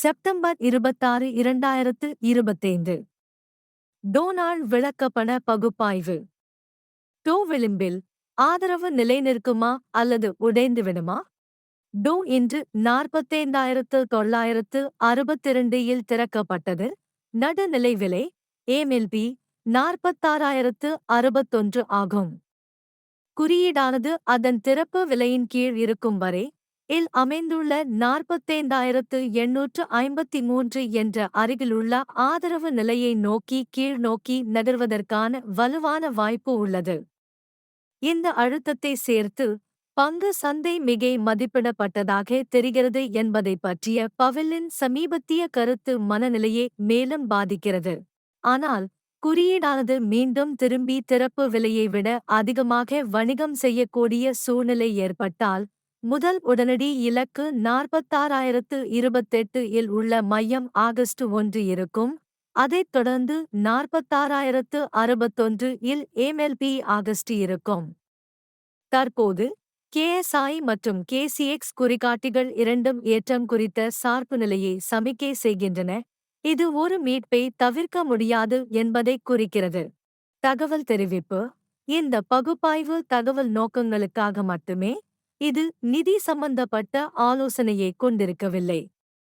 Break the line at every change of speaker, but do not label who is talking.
September இருபத்தாறு இரண்டாயிரத்து இருபத்தைந்து. டோனால்ட் விளக்கப்பட பகுப்பாய்வு. டோ விளிம்பில் ஆதரவு நிலைநிற்குமா அல்லது உடைந்து விடுமா டோ இன்று நாற்பத்தைந்தாயிரத்து தொள்ளாயிரத்து அறுபத்திரண்டு இல் திறக்கப்பட்டது. நடுநிலை விலை ஏமெல்பி நாற்பத்தாறாயிரத்து அறுபத்தொன்று ஆகும். குறியீடானது அதன் திறப்பு விலையின் கீழ் இருக்கும் வரை இல் அமைந்துள்ள நாற்பத்தைந்தாயிரத்து எண்ணூற்று ஐம்பத்தி மூன்று என்ற அருகிலுள்ள ஆதரவு நிலையை நோக்கி கீழ் நோக்கி நகர்வதற்கான வலுவான வாய்ப்பு உள்ளது. இந்த அழுத்தத்தை சேர்த்து பங்கு சந்தை மிகை மதிப்பிடப்பட்டதாக தெரிகிறது என்பதை பற்றிய பவலின் சமீபத்திய கருத்து மனநிலையை மேலும் பாதிக்கிறது. ஆனால் குறியீடானது மீண்டும் திரும்பி திறப்பு விலையை விட அதிகமாக வணிகம் செய்யக்கூடிய சூழ்நிலை ஏற்பட்டால் முதல் உடனடி இலக்கு நாற்பத்தாறாயிரத்து இருபத்தெட்டு இல் உள்ள மையம் ஆகஸ்ட் ஒன்று இருக்கும். அதைத் தொடர்ந்து நாற்பத்தாறாயிரத்து அறுபத்தொன்று இல் ஏமெல்பி ஆகஸ்ட் இருக்கும். தற்போது கேஎஸ்ஐ மற்றும் கேசிஎக்ஸ் குறிகாட்டிகள் இரண்டும் ஏற்றம் குறித்த சார்பு நிலையை சமிக்கை செய்கின்றன. இது ஒரு மீட்பை தவிர்க்க முடியாது என்பதை குறிக்கிறது. தகவல் தெரிவிப்பு இந்த பகுப்பாய்வு தகவல் நோக்கங்களுக்காக மட்டுமே இது நிதி சம்பந்தப்பட்ட ஆலோசனையை கொண்டிருக்கவில்லை.